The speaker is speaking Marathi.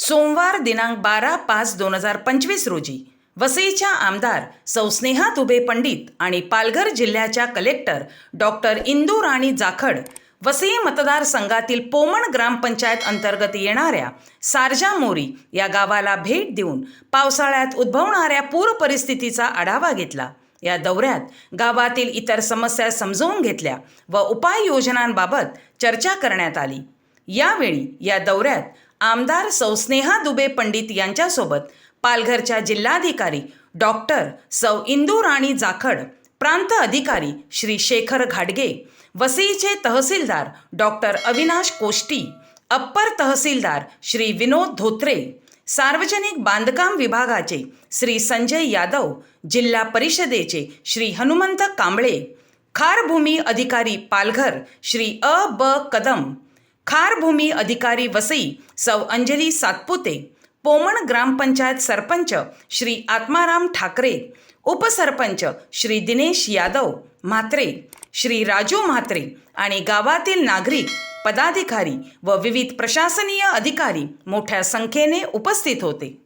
सोमवार दिनांक बारा पाच दोन हजार पंचवीस रोजी वसईच्या आमदार सौस्नेहा दुबे पंडित आणि पालघर जिल्ह्याच्या कलेक्टर डॉक्टर इंदू राणी जाखड वसई मतदारसंघातील पोमण ग्रामपंचायत अंतर्गत येणाऱ्या सारजा मोरी या गावाला भेट देऊन पावसाळ्यात उद्भवणाऱ्या पूर परिस्थितीचा आढावा घेतला. या दौऱ्यात गावातील इतर समस्या समजवून घेतल्या व उपाययोजनांबाबत चर्चा करण्यात आली. यावेळी या दौऱ्यात आमदार सौ स्नेहा दुबे पंडित यांच्यासोबत पालघरच्या जिल्हाधिकारी डॉक्टर सौ इंदू राणी जाखड प्रांत अधिकारी श्री शेखर घाडगे वसईचे तहसीलदार डॉक्टर अविनाश कोष्टी अप्पर तहसीलदार श्री विनोद धोत्रे सार्वजनिक बांधकाम विभागाचे श्री संजय यादव जिल्हा परिषदेचे श्री हनुमंत कांबळे खारभूमी अधिकारी पालघर श्री अ ब कदम खारभूमी अधिकारी वसई सौ अंजली सातपुते पोमण ग्रामपंचायत सरपंच श्री आत्माराम ठाकरे उपसरपंच श्री दिनेश यादव म्हात्रे श्री राजू म्हात्रे आणि गावातील नागरिक पदाधिकारी व विविध प्रशासनीय अधिकारी मोठ्या संख्येने उपस्थित होते.